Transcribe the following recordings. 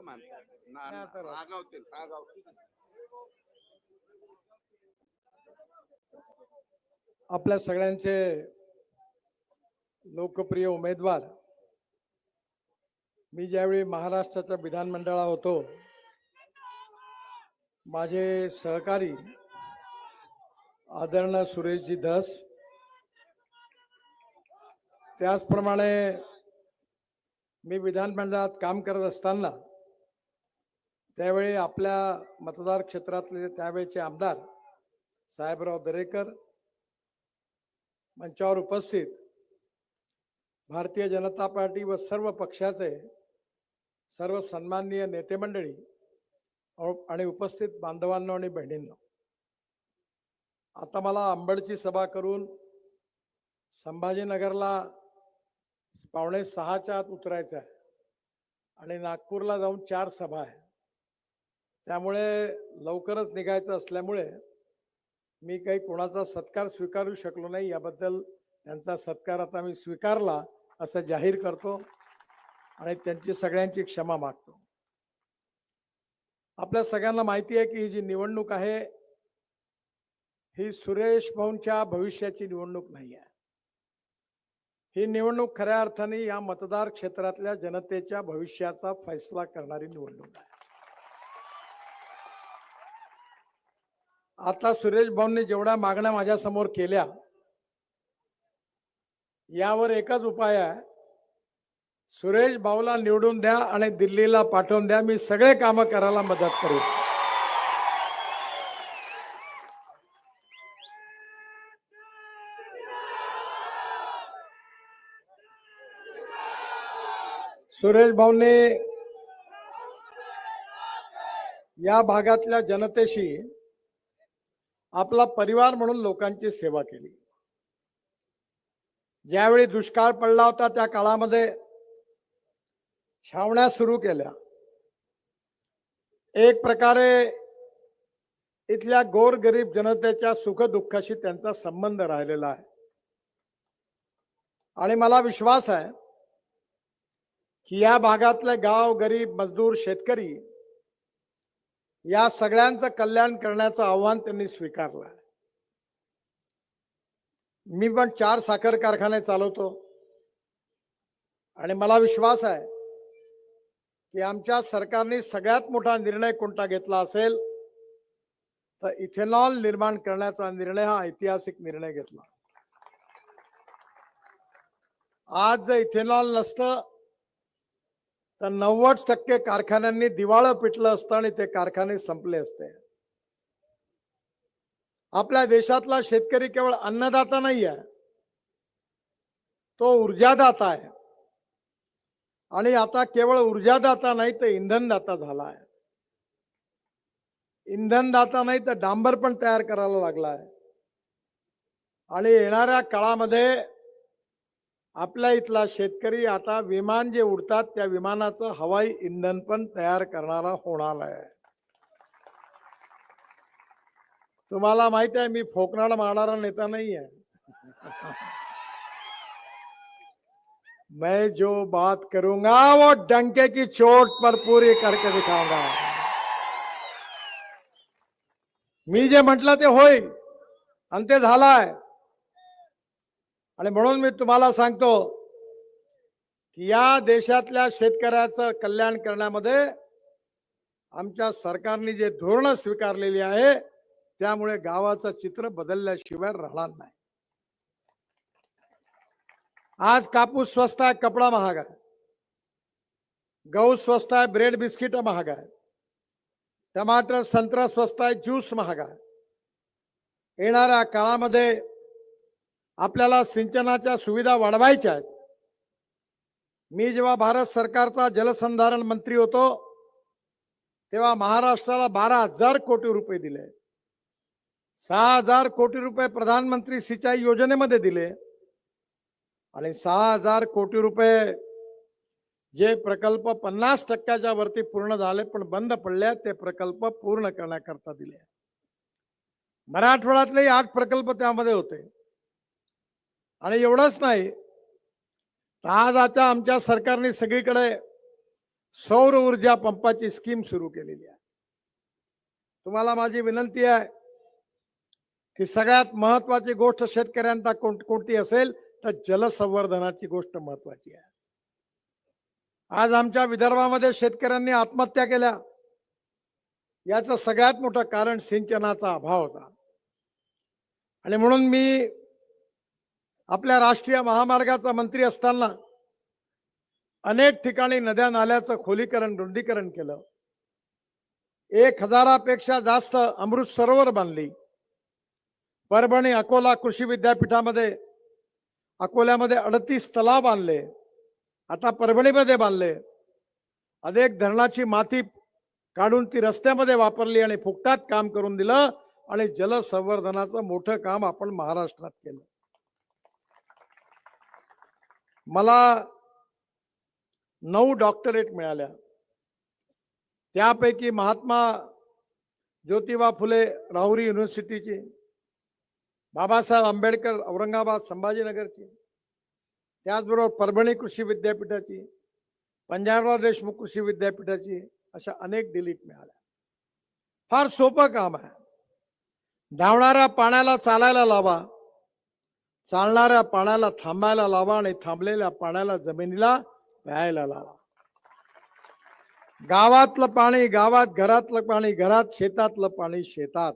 ना-. रागावतील रागावतील आपल्या सगळ्यांचे लोकप्रिय उमेदवार. मी ज्यावेळी महाराष्ट्राच्या विधानमंडळात होतो माझे सहकारी आदरणीय सुरेशजी धस त्याचप्रमाणे मी विधानमंडळात काम करत असताना त्यावेळी आपल्या मतदार क्षेत्रातले त्यावेळेचे आमदार साहेबराव दरेकर मंचावर उपस्थित भारतीय जनता पार्टी व सर्व पक्षाचे सर्व सन्माननीय नेते मंडळी आणि उपस्थित बांधवांनो आणि बहिणींनो आता मला अंबडची सभा करून संभाजीनगरला पावणे सहाच्या आत उतरायचं आहे आणि नागपूरला जाऊन चार सभा आहे त्यामुळे लवकरच निघायचं असल्यामुळे मी काही कोणाचा सत्कार स्वीकारू शकलो नाही. याबद्दल त्यांचा सत्कार आता मी स्वीकारला असं जाहीर करतो आणि त्यांची सगळ्यांची क्षमा मागतो. आपल्या सगळ्यांना माहिती आहे की ही जी निवडणूक आहे ही सुरेश भाऊंच्या भविष्याची निवडणूक नाही आहे. ही निवडणूक खऱ्या अर्थाने या मतदार क्षेत्रातल्या जनतेच्या भविष्याचा फैसला करणारी निवडणूक आहे. आता सुरेश भाऊंनी जेवढ्या मागण्या माझ्यासमोर केल्या यावर एकच उपाय आहे. सुरेश भाऊला निवडून द्या आणि दिल्लीला पाठवून द्या. मी सगळे कामं करायला मदत करू सुरेश भाऊने या भागातल्या जनतेशी आपला परिवार म्हणून लोकांची सेवा केली. ज्यावेळी दुष्काळ पडला होता त्या काळामध्ये छावण्या सुरू केल्या. एक प्रकारे इथल्या गोरगरीब जनतेच्या सुखदुःखाशी त्यांचा संबंध राहिलेला आहे. आणि मला विश्वास आहे की या भागातले गाव गरीब मजदूर शेतकरी या सगळ्यांचं कल्याण करण्याचं आव्हान त्यांनी स्वीकारलं. मी पण चार साखर कारखाने चालवतो. आणि मला विश्वास आहे की आमच्या सरकारने सगळ्यात मोठा निर्णय कोणता घेतला असेल तर इथेनॉल निर्माण करण्याचा निर्णय हा ऐतिहासिक निर्णय घेतला. आज जर इथेनॉल नसतं तर नव्वद टक्के कारखान्यांनी दिवाळं पिटलं असतं आणि ते कारखाने संपले असते. आपल्या देशातला शेतकरी केवळ अन्नदाता नाही आहे तो ऊर्जादाता आहे. आणि आता केवळ ऊर्जादाता नाही तर इंधनदाता झाला आहे. इंधनदाता नाही तर डांबर पण तयार करायला लागला आहे. आणि येणाऱ्या काळामध्ये आपल्या इथला शेतकरी आता विमान जे उडतात त्या विमानाचं हवाई इंधन पण तयार करणारा होणार आहे. तुम्हाला माहीत आहे मी फोकनाड मारणारा नेता नाही आहे मैं जो बात करूंगा वो डंके की चोट पर पूरी करके दिखाऊंगा। मी जे म्हटलं ते होईल. आणि ते झालाय. आणि म्हणून मी तुम्हाला सांगतो की या देशातल्या शेतकऱ्याचं कल्याण करण्यामध्ये आमच्या सरकारने जे धोरणं स्वीकारलेली आहे त्यामुळे गावाचं चित्र बदलल्याशिवाय राहणार नाही. आज कापूस स्वस्त आहे कपडा महाग आहे. गहू स्वस्त आहे ब्रेड बिस्किट महाग आहे. टमाटर संत्रा स्वस्त आहे ज्यूस महाग आहे. येणाऱ्या काळामध्ये आपल्याला सिंचनाच्या सुविधा वाढवायच्या आहेत. मी जेव्हा भारत सरकारचा जलसंधारण मंत्री होतो तेव्हा महाराष्ट्राला बारा हजार कोटी रुपये दिले. सहा हजार कोटी रुपये प्रधानमंत्री सिंचाई योजनेमध्ये दिले. आणि सहा हजार कोटी रुपये जे प्रकल्प पन्नास टक्क्याच्या वरती पूर्ण झाले पण बंद पडले ते प्रकल्प पूर्ण करण्याकरता दिले मराठवाड्यातले आठ प्रकल्प त्यामध्ये होते. आणि एवढंच नाही तर आज आता आमच्या सरकारने सगळीकडे सौर ऊर्जा पंपाची स्कीम सुरू केलेली आहे. तुम्हाला माझी विनंती आहे की सगळ्यात महत्वाची गोष्ट शेतकऱ्यांना कोण- कोणती असेल तर जलसंवर्धनाची गोष्ट महत्वाची आहे. आज आमच्या विदर्भामध्ये शेतकऱ्यांनी आत्महत्या केल्या. याचं सगळ्यात मोठं कारण सिंचनाचा अभाव होता. आणि म्हणून मी आपल्या राष्ट्रीय महामार्गाचा मंत्री असताना अनेक ठिकाणी नद्या नाल्याचं खोलीकरण रुंदीकरण केलं. एक हजारापेक्षा जास्त अमृत सरोवर बांधली. परभणी अकोला कृषी विद्यापीठामध्ये अकोल्यामध्ये अडतीस तलाव बांधले. आता परभणीमध्ये बांधले. अनेक धरणाची माती काढून ती रस्त्यामध्ये वापरली आणि फुकटात काम करून दिलं आणि जलसंवर्धनाचं मोठं काम आपण महाराष्ट्रात केलं. मला नऊ डॉक्टरेट मिळाल्या. त्यापैकी महात्मा ज्योतिबा फुले राहुरी युनिव्हर्सिटीची बाबासाहेब आंबेडकर औरंगाबाद संभाजीनगरची त्याचबरोबर परभणी कृषी विद्यापीठाची पंजाबराव देशमुख कृषी विद्यापीठाची अशा अनेक डिलीट मिळाल्या. फार सोपं काम आहे. धावणाऱ्या पाण्याला चालायला लावा. चालणाऱ्या पाण्याला थांबायला लावा आणि थांबलेल्या पाण्याला जमिनीला प्यायला लावा. गावातलं पाणी गावात घरातलं पाणी घरात शेतातलं पाणी शेतात.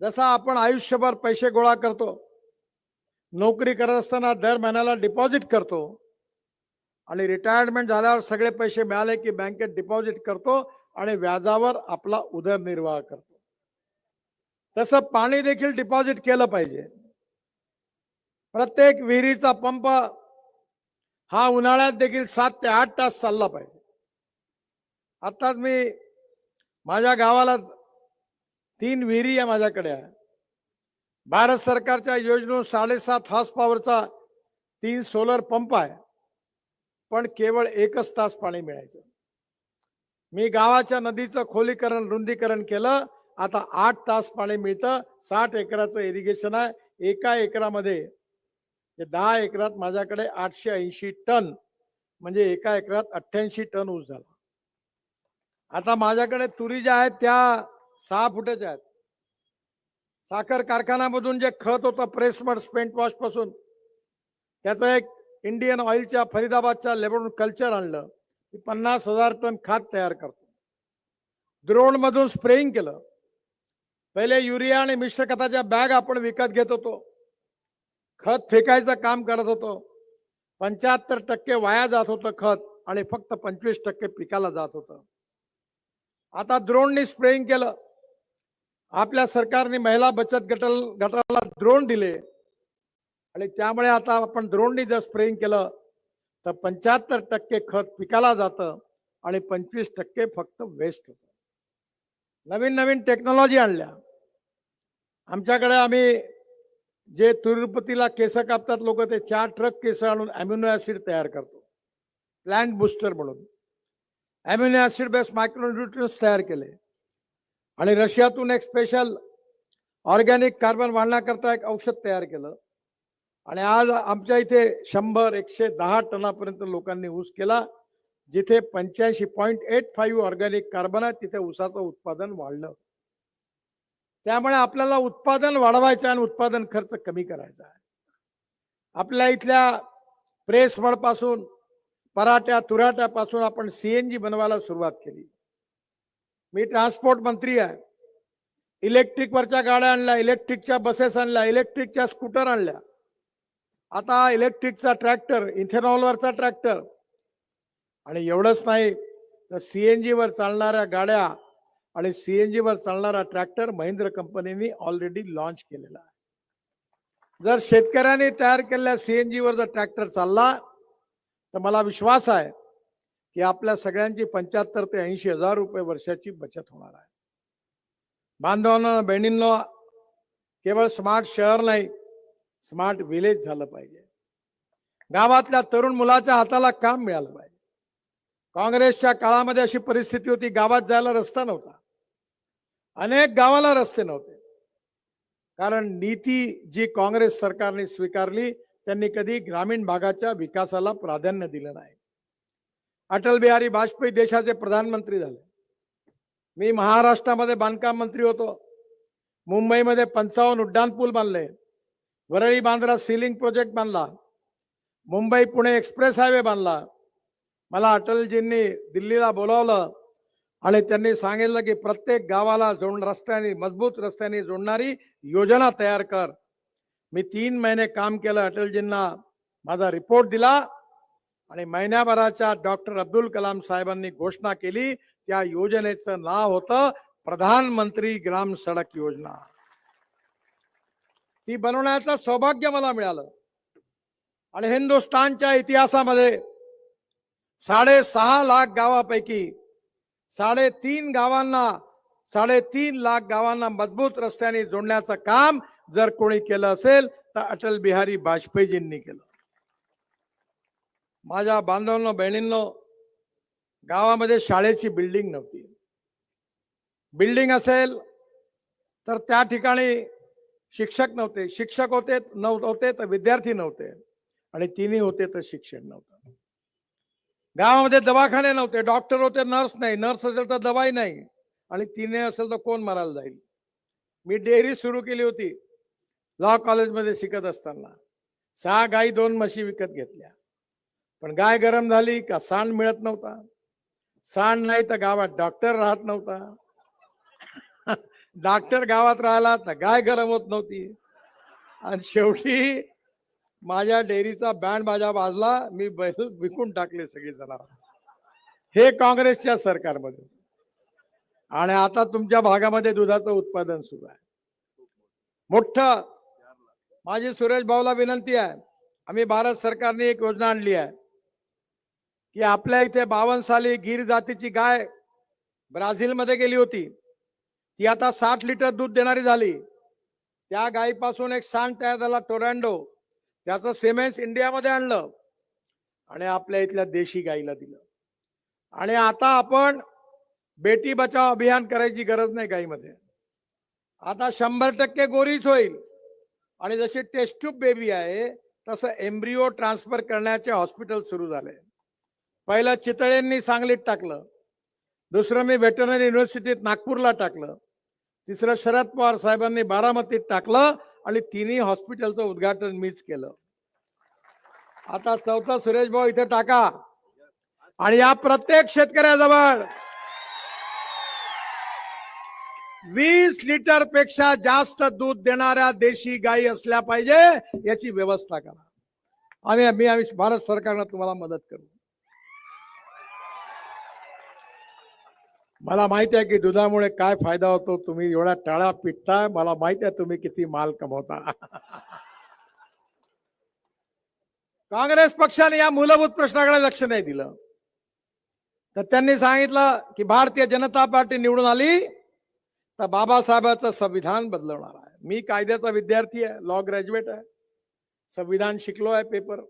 जसा आपण आयुष्यभर पैसे गोळा करतो नोकरी करत असताना दर महिन्याला डिपॉझिट करतो आणि रिटायरमेंट झाल्यावर सगळे पैसे मिळाले की बँकेत डिपॉझिट करतो आणि व्याजावर आपला उदरनिर्वाह करतो. तसं पाणी देखील डिपॉझिट केलं पाहिजे. प्रत्येक विहिरीचा पंप हा उन्हाळ्यात देखील सात ते आठ तास चालला पाहिजे. आत्ताच मी माझ्या गावाला तीन विहिरी आहे माझ्याकडे आहे. भारत सरकारच्या योजनेतून साडेसात हॉर्स पॉवरचा तीन सोलर पंप आहे. पण केवळ एकच तास पाणी मिळायचं. मी गावाच्या नदीचं खोलीकरण रुंदीकरण केलं. आता आठ तास पाणी मिळतं. साठ एकराचं इरिगेशन आहे. एका एकरामध्ये दहा एकरात माझ्याकडे आठशे ऐंशी टन म्हणजे एका एकरात अठ्ठ्याऐंशी टन ऊस झाला. आता माझ्याकडे तुरी ज्या आहेत त्या सहा फुटाच्या आहेत. साखर कारखान्यामधून जे खत होतं प्रेसमड स्पेंट वॉशपासून त्याचं एक इंडियन ऑइलच्या फरीदाबादच्या लेबरून कल्चर आणलं. की पन्नास हजार टन खत तयार करतो. द्रोण मधून स्प्रेइंग केलं. पहिले युरिया आणि मिश्र खताच्या बॅग आपण विकत घेत होतो. खत फेकायचं काम करत होतो. पंच्याहत्तर टक्के वाया जात होतं खत आणि फक्त पंचवीस टक्के पिकाला जात होतं. आता द्रोणनी स्प्रेइंग केलं. आपल्या सरकारने महिला बचत गटल गटाला द्रोण दिले. आणि त्यामुळे आता आपण द्रोणनी जर स्प्रेइंग केलं तर पंच्याहत्तर टक्के खत पिकाला जातं आणि पंचवीस टक्के फक्त वेस्ट होतं. नवीन नवीन टेक्नॉलॉजी आणल्या. आमच्याकडे आम्ही जे तिरुपतीला केस कापतात लोक ते चार ट्रक केस आणून अम्युनो ऍसिड तयार करतो. प्लांट बुस्टर म्हणून. अम्युनो ऍसिड बेस मायक्रोन्युट्रियन्स तयार केले. आणि रशियातून एक स्पेशल ऑर्गॅनिक कार्बन वाढण्याकरता एक औषध तयार केलं. आणि आज आमच्या इथे शंभर एकशे दहा टनापर्यंत लोकांनी ऊस केला जिथे पंच्याऐंशी point eight five organic carbon आहे तिथे ऊसाचं उत्पादन वाढलं. त्यामुळे आपल्याला उत्पादन वाढवायचं आहे आणि उत्पादन खर्च कमी करायचा आहे. आपल्या इथल्या प्रेस पासून पराठ्या तुराट्यापासून आपण सीएनजी बनवायला सुरुवात केली. मी ट्रान्सपोर्ट मंत्री आहे. इलेक्ट्रिकवरच्या गाड्या आणल्या इलेक्ट्रिकच्या बसेस आणल्या इलेक्ट्रिकच्या स्कूटर आणल्या. आता इलेक्ट्रिकचा ट्रॅक्टर इथेनॉलवरचा ट्रॅक्टर. आणि एवढंच नाही तर सी एन जीवर चालणाऱ्या गाड्या आणि सीएनजी वर चालणारा ट्रॅक्टर महिंद्र कंपनीने ऑलरेडी लॉन्च केलेला आहे. जर शेतकऱ्यांनी तयार केलेल्या सीएनजी वर जर ट्रॅक्टर चालला तर मला विश्वास आहे की आपल्या सगळ्यांची पंच्याहत्तर ते ऐंशी हजार रुपये वर्षाची बचत होणार आहे. बांधवांना बहिणींना केवळ स्मार्ट शहर नाही स्मार्ट विलेज झालं पाहिजे. गावातल्या तरुण मुलाच्या हाताला काम मिळालं पाहिजे. काँग्रेसच्या काळामध्ये अशी परिस्थिती होती गावात जायला रस्ता नव्हता. अनेक गावाला रस्ते नव्हते. कारण नीती जी काँग्रेस सरकारने स्वीकारली त्यांनी कधी ग्रामीण भागाच्या विकासाला प्राधान्य दिलं नाही. अटल बिहारी वाजपेयी देशाचे प्रधानमंत्री झाले. मी महाराष्ट्रामध्ये बांधकाम मंत्री होतो. मुंबईमध्ये पंचावन्न उड्डाणपूल बांधले. वरळी बांद्रा सिलिंग प्रोजेक्ट बांधला. मुंबई पुणे एक्सप्रेस हायवे बांधला. मला अटलजींनी दिल्लीला बोलावलं. आणि त्यांनी सांगितलं की प्रत्येक गावाला जोड रस्त्याने मजबूत रस्त्याने जोडणारी योजना तयार कर. मी तीन महिने काम केलं अटलजींना. माझा रिपोर्ट दिला आणि महिन्याभराच्या डॉक्टर अब्दुल कलाम साहेबांनी घोषणा केली. त्या योजनेचं नाव होतं प्रधानमंत्री ग्राम सडक योजना. ती बनवण्याचं सौभाग्य मला मिळालं. आणि हिंदुस्थानच्या इतिहासामध्ये साडेसहा लाख गावापैकी साडेतीन गावांना साडेतीन लाख गावांना मजबूत रस्त्याने जोडण्याचं काम जर कोणी केलं असेल तर अटल बिहारी वाजपेयीजींनी केलं. माझ्या बांधवांनो बहिणींनो गावामध्ये शाळेची बिल्डिंग नव्हती. बिल्डिंग असेल तर त्या ठिकाणी शिक्षक नव्हते. शिक्षक होते नव्हते तर विद्यार्थी नव्हते. आणि तिन्ही होते तर शिक्षण नव्हतं. गावामध्ये दवाखाने नव्हते डॉक्टर होते नर्स नाही. नर्स असेल तर दवाई नाही. आणि तिने असेल तर कोण मरायला जाईल? मी डेअरी सुरू केली होती लॉ कॉलेजमध्ये शिकत असताना. सहा गाई दोन म्हशी विकत घेतल्या. पण गाय गरम झाली का सांड मिळत नव्हता. सांड नाही तर गावात डॉक्टर राहत नव्हता. डॉक्टर गावात राहिला तर गाय गरम होत नव्हती. आणि शेवटी माझ्या डेअरीचा बँड माझ्या बाजला मी बैल विकून टाकले सगळे जनावर हे काँग्रेसच्या सरकारमध्ये. आणि आता तुमच्या भागामध्ये दुधाचं उत्पादन सुरू आहे. मोठं. माझी सुरेश भाऊला विनंती आहे. आम्ही भारत सरकारने एक योजना आणली आहे. की आपल्या इथे बावन्न साली गिर जातीची गाय ब्राझीलमध्ये गेली होती. ती आता साठ लिटर दूध देणारी झाली. त्या गायीपासून एक सांड तयार झाला टोरॅन्डो त्याचं सिमेन्स इंडियामध्ये आणलं आणि आपल्या इथल्या देशी गाईला दिलं. आणि आता आपण बेटी बचाव अभियान करायची गरज नाही गाईमध्ये. आता शंभर टक्के गोरीच होईल. आणि जशी टेस्ट्यूब बेबी आहे तसं एम्ब्रिओ ट्रान्सफर करण्याचे हॉस्पिटल सुरू झाले. पहिलं चितळेंनी सांगलीत टाकलं. दुसरं मी व्हेटरनरी युनिव्हर्सिटीत नागपूरला टाकलं. तिसरं शरद पवार साहेबांनी बारामतीत टाकलं. आणि तिन्ही हॉस्पिटलचं उद्घाटन मीच केलं. आता चौथा सुरेश भाऊ इथे टाका. आणि या प्रत्येक शेतकऱ्याजवळ वीस लिटरपेक्षा जास्त दूध देणाऱ्या देशी गायी असल्या पाहिजे याची व्यवस्था करा. आम्ही आम्ही भारत सरकारनं तुम्हाला मदत करू. मला माहिती आहे की दुधामुळे काय फायदा होतो? तुम्ही एवढ्या टाळा पिटता मला माहिती आहे तुम्ही किती माल कमवता. काँग्रेस पक्षाने या मूलभूत प्रश्नाकडे लक्ष नाही दिलं. तर त्यांनी सांगितलं की भारतीय जनता पार्टी निवडून आली तर बाबासाहेबांचं संविधान बदलवणार आहे. मी कायद्याचा विद्यार्थी आहे लॉ ग्रॅज्युएट आहे. संविधान शिकलो आहे पेपर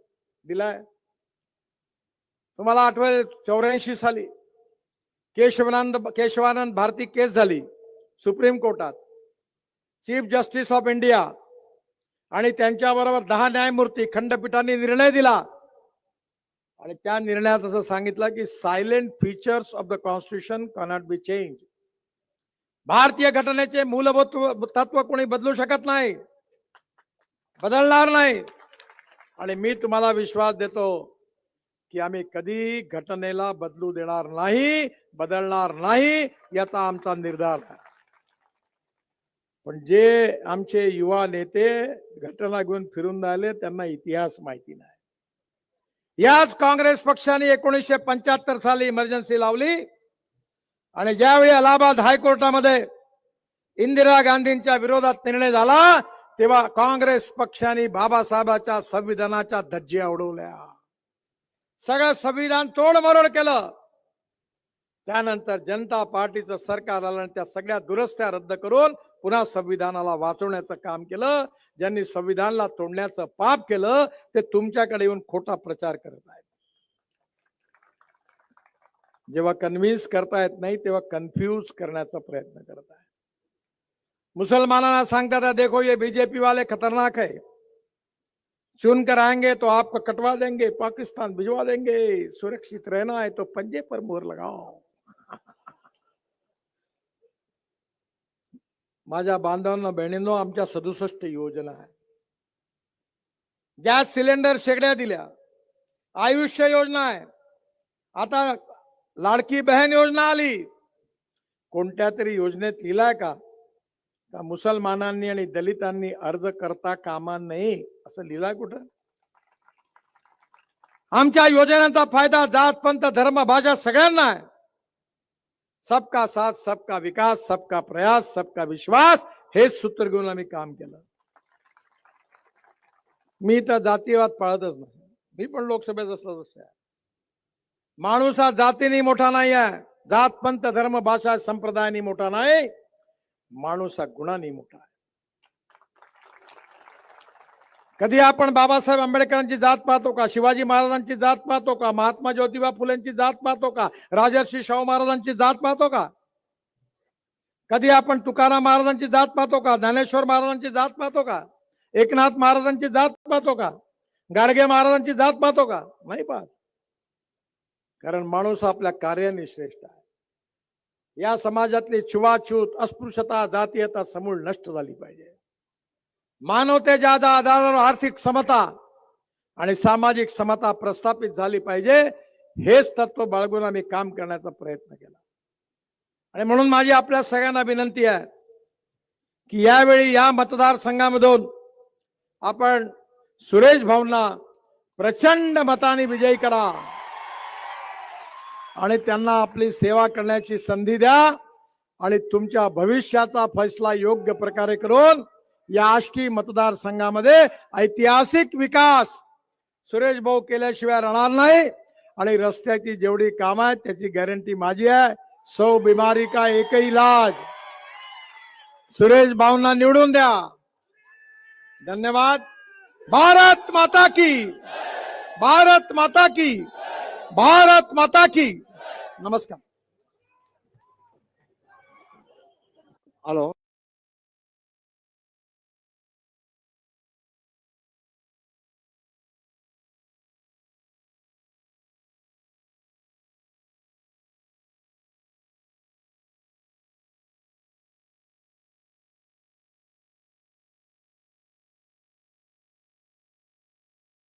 दिलाय. तुम्हाला आठवेल चौऱ्याऐंशी साली केशवानंद केशवानंद भारती केस झाली. सुप्रीम कोर्टात. Chief justice of India. आणि त्यांच्याबरोबर दहा न्यायमूर्ती खंडपीठाने निर्णय दिला. आणि त्या निर्णयात असं सांगितलं की salient features of the constitution cannot be change. भारतीय घटनेचे मूलभूत तत्व कोणी बदलू शकत नाही. बदलणार नाही. आणि मी तुम्हाला विश्वास देतो की आम्ही कधी घटनेला बदलू देणार नाही बदलणार नाही याचा आमचा निर्धार आहे. पण जे आमचे युवा नेते घटना घेऊन फिरून राहिले त्यांना इतिहास माहिती नाही. याच काँग्रेस पक्षाने एकोणीसशे पंच्याहत्तर साली इमर्जन्सी लावली आणि ज्यावेळी अलाहाबाद हायकोर्टामध्ये इंदिरा गांधींच्या विरोधात निर्णय झाला तेव्हा काँग्रेस पक्षाने बाबासाहेबाच्या संविधानाच्या धज्जिया उडवल्या सगळं संविधान तोडमरोड केलं. त्यानंतर जनता पार्टीचं सरकार आलं आणि त्या सगळ्या दुरस्त्या रद्द करून पुन्हा संविधानाला वाचवण्याचं काम केलं. ज्यांनी संविधानला तोडण्याचं पाप केलं ते तुमच्याकडे येऊन खोटा प्रचार करत आहेत. जेव्हा कन्व्हिन्स करता येत नाही तेव्हा कन्फ्यूज करण्याचा प्रयत्न करत आहे मुसलमानांना सांगतात देखो ये बीजेपी वाले खतरनाक आहे. चुन कर आएँगे तो आपको कटवा देंगे, पाकिस्तान भिजवा देंगे। सुरक्षित रहना है तो पंजे पर मोर लगाओ। माझ्या बांधवांना, बहिणींनो, आमच्या सदुसष्ट योजना आहे. गॅस सिलेंडर शेगड्या दिल्या. आयुष्य योजना आहे. आता लाडकी बहन योजना आली. कोणत्या तरी योजनेत लिहिलाय का? का मुसलमानांनी आणि दलितांनी अर्ज करता कामा नये असं लिहिलाय कुठं? आमच्या योजनांचा फायदा जात पंत धर्म भाषा सगळ्यांना आहे. सबका साथ सबका विकास सबका प्रयास सबका विश्वास हेच सूत्र घेऊन आम्ही काम केलं. मी तर जातीवाद पाळतच नाही. मी पण लोकसभेत सदस्य आहे. माणूस हा जातीने मोठा नाही आहे. जात पंत धर्म भाषा संप्रदायाने मोठा नाही. माणूस हा गुणाने मोठा आहे. कधी आपण बाबासाहेब आंबेडकरांची जात पाहतो का? शिवाजी महाराजांची जात पाहतो का? महात्मा ज्योतिबा फुलेंची जात पाहतो का? राजर्षी शाहू महाराजांची जात पाहतो का? कधी आपण तुकाराम महाराजांची जात पाहतो का? ज्ञानेश्वर महाराजांची जात पाहतो का? एकनाथ महाराजांची जात पाहतो का? गाडगे महाराजांची जात पाहतो का? नाही पाहत. कारण माणूस आपल्या कार्याने श्रेष्ठ आहे. या समाजातली छुवाछूत अस्पृश्यता जातीयता समूळ नष्ट झाली पाहिजे. मानवतेच्या आधारावर आर्थिक समता आणि सामाजिक समता प्रस्थापित झाली पाहिजे हेच तत्व बाळगून आम्ही काम करण्याचा प्रयत्न केला. आणि म्हणून माझी आपल्या सगळ्यांना विनंती आहे की यावेळी या मतदारसंघामधून आपण सुरेश भाऊंना प्रचंड मताने विजयी करा. आणि त्यांना आपली सेवा करण्याची संधी द्या आणि तुमच्या भविष्याचा फैसला योग्य प्रकारे करून या आष्टी मतदारसंघामध्ये ऐतिहासिक विकास सुरेश भाऊ केल्याशिवाय राहणार नाही. आणि रस्त्याची जेवढी कामं आहेत त्याची गॅरंटी माझी आहे. सौ बिमारी का एक इलाज सुरेश भाऊंना निवडून द्या. धन्यवाद. भारत माता की. भारत माता की. भारत माता की. नमस्कार हॅलो